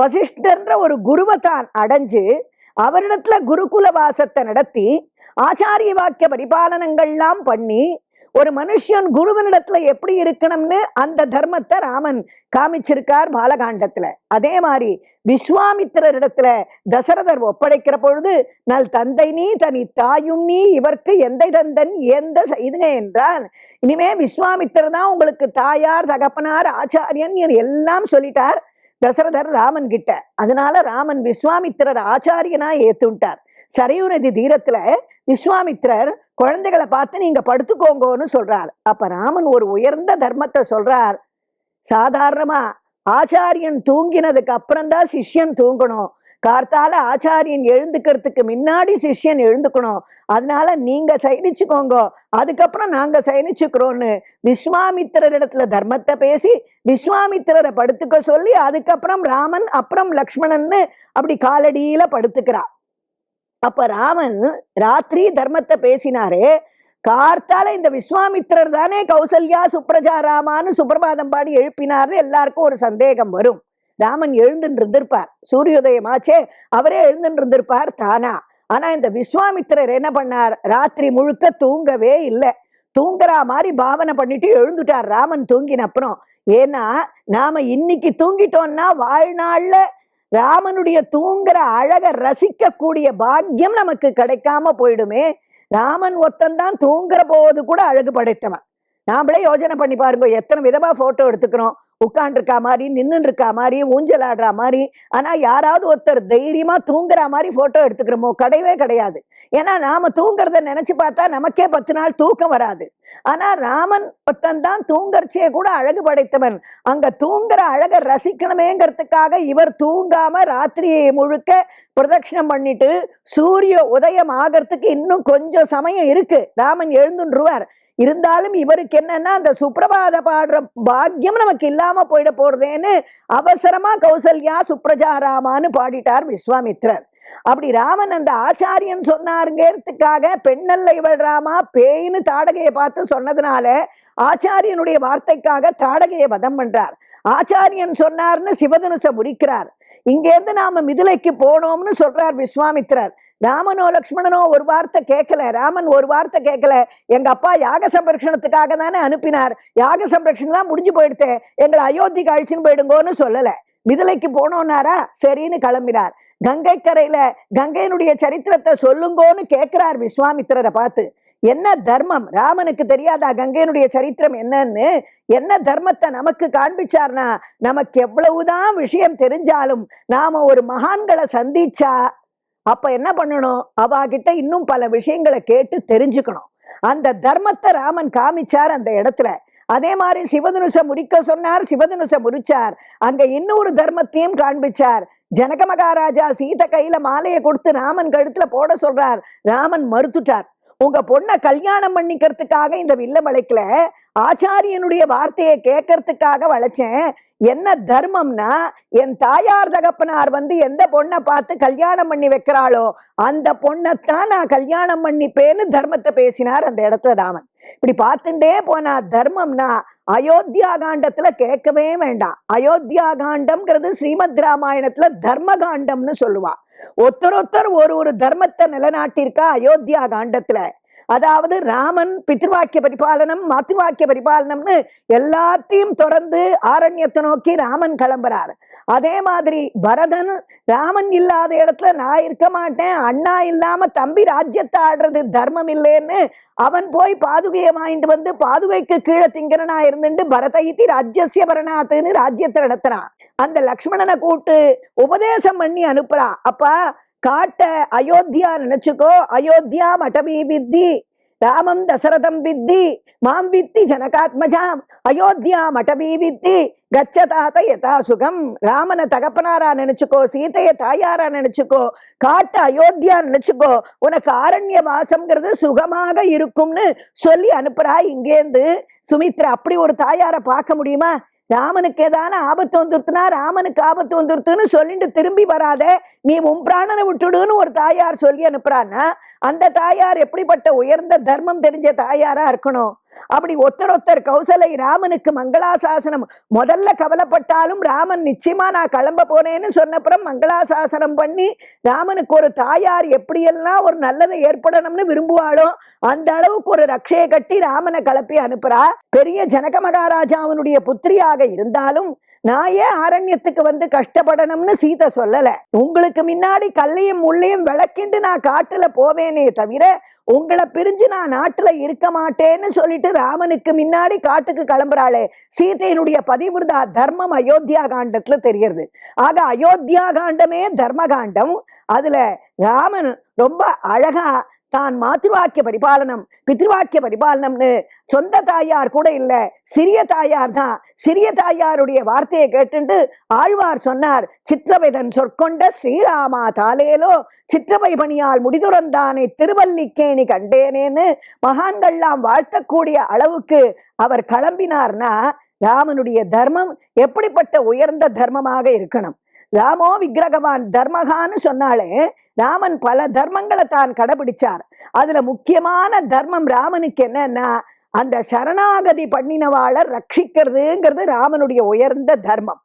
வசிஷ்டன்ற ஒரு குருவை தான் அடைஞ்சு அவரிடத்துல குருகுல வாசத்தை நடத்தி ஆச்சாரிய வாக்கிய பரிபாலனங்கள்லாம் பண்ணி ஒரு மனுஷன் குருவனிடத்துல எப்படி இருக்கணும்னு அந்த தர்மத்தை ராமன் காமிச்சிருக்கார் பாலகாண்டத்துல. அதே மாதிரி விஸ்வாமித்திரரிடத்துல தசரதர் ஒப்படைக்கிற பொழுது நல் தந்தை நீ தனி தாயும் நீ இவர்க்கு எந்த தந்தன் எந்த இதுங்க என்றான். இனிமே விஸ்வாமித்திரர் தான் உங்களுக்கு தாயார் தகப்பனார் ஆச்சாரியன் எல்லாம் சொல்லிட்டார். தசரதர் ராமன் கிட்ட அதனால ராமன் விஸ்வாமித்திரர் ஆச்சாரியனா ஏத்துட்டார் சரையு நதி தீரத்துல விஸ்வாமித்திரர் குழந்தைகளை பார்த்து நீங்க படுத்துக்கோங்கன்னு சொல்றார். அப்ப ராமன் ஒரு உயர்ந்த தர்மத்தை சொல்றார். சாதாரணமா ஆச்சாரியன் தூங்கினதுக்கு அப்புறம் தான் சிஷ்யன் தூங்கணும். கார்த்தால ஆச்சாரியன் எழுந்துக்கிறதுக்கு முன்னாடி சிஷ்யன் எழுந்துக்கணும். அதனால நீங்க சயனிச்சுக்கோங்க. அதுக்கப்புறம் நாங்க சயனிச்சுக்கிறோம்னு விஸ்வாமித்திரரிடத்துல தர்மத்தை பேசி விஸ்வாமித்திரரை படுத்துக்க சொல்லி அதுக்கப்புறம் ராமன் அப்புறம் லக்ஷ்மணன்னு அப்படி காலடியில படுத்துக்கிறா. அப்ப ராமன் ராத்திரி தர்மத்தை பேசினாரு. கார்த்தால இந்த விஸ்வாமித்திரர் தானே கௌசல்யா சுப்ரஜா ராமான்னு சுப்பிரபாதம் பாடி எழுப்பினார்னு எல்லாருக்கும் ஒரு சந்தேகம் வரும். ராமன் எழுந்துட்டு இருந்திருப்பார் சூரியோதயமாச்சே அவரே எழுந்துட்டு இருந்திருப்பார் தானா? ஆனா இந்த விஸ்வாமித்திரர் என்ன பண்ணார்? ராத்திரி முழுக்க தூங்கவே இல்லை. தூங்குறா மாதிரி பாவனை பண்ணிட்டு எழுந்துட்டார் ராமன் தூங்கின அப்புறம். ஏன்னா நாம இன்னைக்கு தூங்கிட்டோம்னா வாழ்நாள்ல ராமனுடைய தூங்குற அழக ரசிக்கக்கூடிய பாக்கியம் நமக்கு கிடைக்காம போயிடுமே. ராமன் ஒத்தந்தான் தூங்குற போது கூட அழகு படைத்தவன். நாமளே யோசனை பண்ணி பாருங்க எத்தனை விதமா போட்டோ எடுத்துக்கிறோம். உட்காண்டிருக்கா மாதிரி நின்றுருக்கா இருக்கா மாதிரி ஊஞ்சல் ஆடுற மாதிரி ஆனால் யாராவது ஒருத்தர் தைரியமாக தூங்குற மாதிரி ஃபோட்டோ எடுத்துக்கிறோமோ கிடையவே கிடையாது. ஏன்னா நாம தூங்குறத நினைச்சு பார்த்தா நமக்கே பத்து நாள் தூக்கம் வராது. ஆனால் ராமன் ஒருத்தன் தான் தூங்கறச்சே கூட அழகு படைத்தவன். அங்கே தூங்குற அழகை ரசிக்கணுமேங்கிறதுக்காக இவர் தூங்காம ராத்திரியை முழுக்க பிரதட்சணம் பண்ணிட்டு சூரிய உதயம் ஆகிறதுக்கு இன்னும் கொஞ்சம் சமயம் இருக்கு. ராமன் எழுந்துன்றுவார். இருந்தாலும் இவருக்கு என்னன்னா அந்த சுப்பிரபாத பாடுற பாக்கியம் நமக்கு இல்லாம போயிட போறதேன்னு அவசரமா கௌசல்யா சுப்ரஜா ராமான்னு பாடிட்டார் விஸ்வாமித்ரர். அப்படி ராமன் அந்த ஆச்சாரியன் சொன்னாருங்கிறதுக்காக பெண்ணல்ல இவள் ராமா பேயின்னு தாடகையை பார்த்து சொன்னதுனால ஆச்சாரியனுடைய வார்த்தைக்காக தாடகையை வதம் பண்றார். ஆச்சாரியன் சொன்னார்னு சிவதனுசை முறிக்கிறார். இங்கேருந்து நாம மிதிலைக்கு போனோம்னு சொல்றார் விஸ்வாமித்திரர் ராமனோ லக்ஷ்மணனோ ஒரு வார்த்தை கேட்கல ராமன் ஒரு வார்த்தை கேட்கல எங்க அப்பா யாக சம்ரட்சணத்துக்காக தானே அனுப்பினார். யாக சம்ரட்சணம் தான் முடிஞ்சு போயிடுத்தேன் எங்களை அயோத்திக்கு அழிச்சுன்னு போயிடுங்கோன்னு சொல்லல. மிதிலைக்கு போனோன்னாரா? சரின்னு கிளம்பினார். கங்கை கரையில கங்கையினுடைய சரித்திரத்தை சொல்லுங்கோன்னு கேட்கிறார் விஸ்வாமித்திரரை பார்த்து. என்ன தர்மம்? ராமனுக்கு தெரியாதா கங்கையினுடைய சரித்திரம் என்னன்னு? என்ன தர்மத்தை நமக்கு காண்பிச்சார்னா? நமக்கு எவ்வளவுதான் விஷயம் தெரிஞ்சாலும் நாம ஒரு மகான்களை சந்திச்சா அப்ப என்ன பண்ணணும்? அவ கிட்ட இன்னும் பல விஷயங்களை கேட்டு தெரிஞ்சுக்கணும். அந்த தர்மத்தை ராமன் காமிச்சார் அந்த இடத்துல. அதே மாதிரி சிவதனுச முறிக்க சொன்னார் சிவதனுச முறிச்சார். அங்க இன்னொரு தர்மத்தையும் காண்பிச்சார். ஜனக மகாராஜா சீத கையில மாலையை கொடுத்து ராமன் கழுத்துல போட சொல்றார். ராமன் மறுத்துட்டார். உங்க பொண்ணை கல்யாணம் பண்ணிக்கிறதுக்காக இந்த வில்ல வளைக்கல ஆச்சாரியனுடைய வார்த்தையை கேட்கறதுக்காக வளைச்சேன். என்ன தர்மம்னா என் தாயார் தகப்பனார் வந்து எந்த பொண்ணை பார்த்து கல்யாணம் பண்ணி வைக்கிறாளோ அந்த பொண்ணைத்தான் நான் கல்யாணம் பண்ணிப்பேன்னு தர்மத்தை பேசினார் அந்த இடத்துல ராமன். இப்படி பார்த்துட்டே போனா தர்மம்னா அயோத்தியா காண்டத்துல கேட்கவே வேண்டாம். அயோத்தியா காண்டம்ங்கிறது ஸ்ரீமத் ராமாயணத்துல தர்ம காண்டம்னு சொல்லுவா. ஒருத்தர் ஒருத்தர் ஒரு ஒரு தர்மத்தை நிலநாட்டியிருக்கா அயோத்தியா காண்டத்துல. அதாவது ராமன் பித்ருவாக்கிய பரிபாலனம் மாத்திருவாக்கிய பரிபாலனம்னு எல்லாத்தையும் தொடர்ந்து ஆரண்யத்தை நோக்கி ராமன் கிளம்புறாரு. அதே மாதிரி பரதன் ராமன் இல்லாத இடத்துல நான் இருக்க மாட்டேன் அண்ணா இல்லாம தம்பி ராஜ்யத்தை ஆடுறது தர்மம் இல்லைன்னு அவன் போய் பாதுகையை வாங்கிட்டு வந்து பாதுகைக்கு கீழே திங்கரனா இருந்துட்டு பரதகித்தி ராஜ்யசிய பரணாத்துன்னு ராஜ்யத்தை நடத்துறான். அந்த லக்ஷ்மணனை கூட்டு உபதேசம் பண்ணி அனுப்புறான் அப்பா காட்ட அயோத்தியா நினைச்சுக்கோ. அயோத்தியா மடவி வித்தி ராமம் தசரதம் வித்தி மாம் வித்தி ஜனகாத்மஜாம் அயோத்தியா மடவி வித்தி கச்சதாத யதா சுகம். ராமனை தகப்பனாரா நினைச்சுக்கோ சீதைய தாயாரா நினைச்சுக்கோ காட்ட அயோத்தியா நினைச்சுக்கோ உனக்கு ஆரண்ய வாசம்ங்கிறது சுகமாக இருக்கும்னு சொல்லி அனுப்புறா இங்கேருந்து சுமித்ரா அப்படி ஒரு தாயாரை பார்க்க முடியுமா? ராமனுக்கு ஏதான ஆபத்து வந்துருத்துனா ராமனுக்கு ஆபத்து வந்துருத்துன்னு சொல்லிட்டு திரும்பி வராத. நீ உன் பிராணனை விட்டுடுன்னு ஒரு தாயார் சொல்லி அனுப்புறான்னா அந்த தாயார் எப்படிப்பட்ட உயர்ந்த தர்மம் தெரிஞ்ச தாயாரா இருக்கணும்? அப்படி ஒருத்தர் ஒருத்தர் கௌசலை ராமனுக்கு மங்களாசாசனம். முதல்ல கவலைப்பட்டாலும் ராமன் நிச்சயமா நான் கிளம்ப போனேன்னு சொன்னப்புறம் மங்களாசாசனம் பண்ணி ராமனுக்கு ஒரு தாயார் எப்படியெல்லாம் ஒரு நல்லதை ஏற்படணும்னு விரும்புவாளோ அந்த அளவுக்கு ஒரு ரக்ஷையை கட்டி ராமனை கிளப்பி அனுப்புறா. பெரிய ஜனக மகாராஜாவனுடைய புத்திரியாக இருந்தாலும் நான் ஏன் ஆரண்யத்துக்கு வந்து கஷ்டப்படணும்னு சீதை சொல்லல? உங்களுக்கு முன்னாடி கல்லையும் முள்ளையும் விளக்கிண்டு நான் காட்டுல போவேனே தவிர உங்களை பிரிஞ்சு நான் நாட்டுல இருக்க மாட்டேன்னு சொல்லிட்டு ராமனுக்கு முன்னாடி காட்டுக்கு கிளம்புறாளே. சீதையினுடைய பதிவிருதா தர்மம் அயோத்தியா காண்டத்துல தெரிகிறது ஆக அயோத்தியா காண்டமே தர்ம காண்டம். அதுல ராமன் ரொம்ப அழகா தான் மாத்திருவாக்கிய பரிபாலனம் பித்ருவாக்கிய பரிபாலனம்னு சொந்த தாயார் கூட இல்ல சிறிய தாயார் தான். சிறிய தாயாருடைய வார்த்தையை கேட்டுண்டு ஆழ்வார் சொன்னார் சித்திரவைதன் சொற்கொண்ட ஸ்ரீராமா தாலேலோ சித்திரவை பணியால் முடிதுறந்தானே திருவல்லிக்கேணி கண்டேனேன்னு மகான்கள்லாம் வாழ்த்தக்கூடிய அளவுக்கு அவர் கிளம்பினார்னா ராமனுடைய தர்மம் எப்படிப்பட்ட உயர்ந்த தர்மமாக இருக்கணும். ராமோ விக்கிரகவான் தர்மகான்னு சொன்னாலே ராமன் பல தர்மங்களை தான் கடைபிடிச்சார். அதுல முக்கியமான தர்மம் ராமனுக்கு என்னன்னா அந்த சரணாகதி பண்ணினவாளை ரட்சிக்கிறதுங்கிறது ராமனுடைய உயர்ந்த தர்மம்.